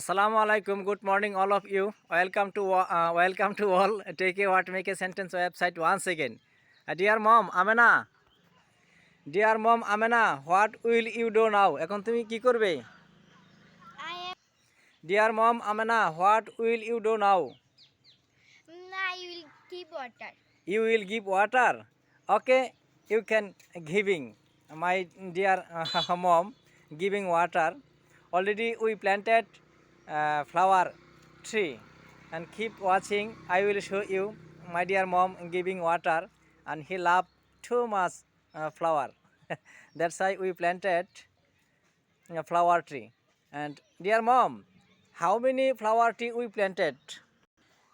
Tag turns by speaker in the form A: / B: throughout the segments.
A: আসসালামু আলাইকুম good morning all of you welcome to welcome to all take a what make a sentence website one second dear mom Amena dear mom Amena what will you do now এখন তুমি কি করবে dear mom Amena what will you do now you will give water okay you can giving my dear mom giving water already we planted flower tree and keep watching i will show you my dear mom giving water and he love too much uh, flower that's why we planted a flower tree and dear mom how many flower tree we planted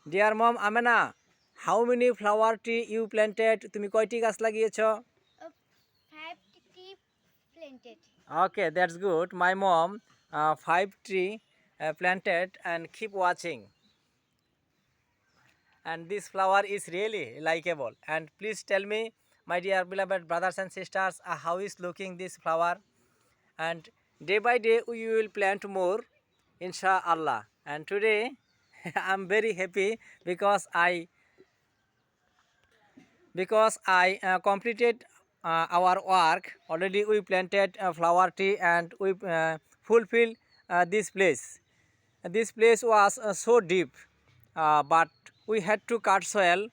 A: dear mom amena how many flower how many flower tree you planted তুমি কয়টি গাছ okay that's good my mom uh, five tree Uh, planted and keep watching and this flower is really likable and please tell me my dear beloved brothers and sisters uh, how is looking this flower and day by day we will plant more inshallah and today i'm very happy because i because i uh, completed uh, our work already we planted a flower tree and we uh, fulfill uh, this place this place was uh, so deep, uh, but we had to cut soil.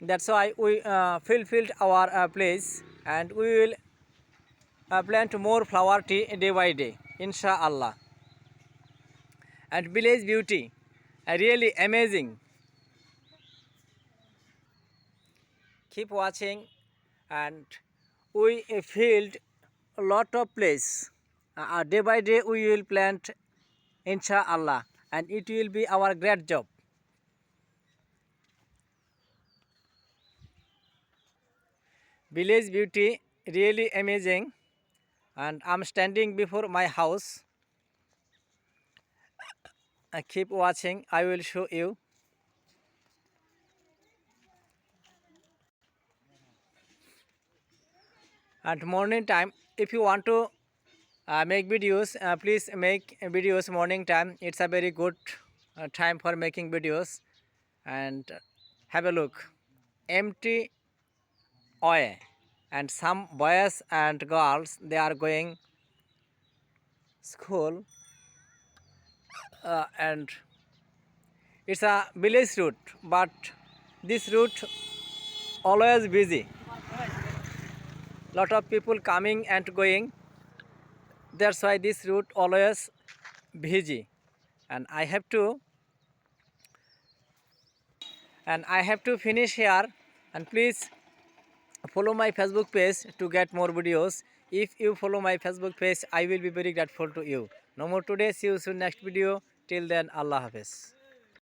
A: That's why we uh, fulfilled our uh, place and we will uh, plant more flower tea day by day, inshallah. And village beauty, uh, really amazing. Keep watching and we filled a lot of place. Uh, day by day we will plant ইনশা আল্লাহ and it will be our great job village beauty really amazing and am standing before my house keep watching i will show you at morning time if you want to Uh, make videos uh, please make videos morning time it's a very good uh, time for making videos and uh, have a look empty oil. and some boys and girls they are going school uh, and it's a village route but this route always busy lot of people coming and going that's why this route always busy and I have to and I have to finish here and please follow my Facebook page to get more videos if you follow my Facebook page I will be very grateful to you no more today see you soon next video till then Allah Hafiz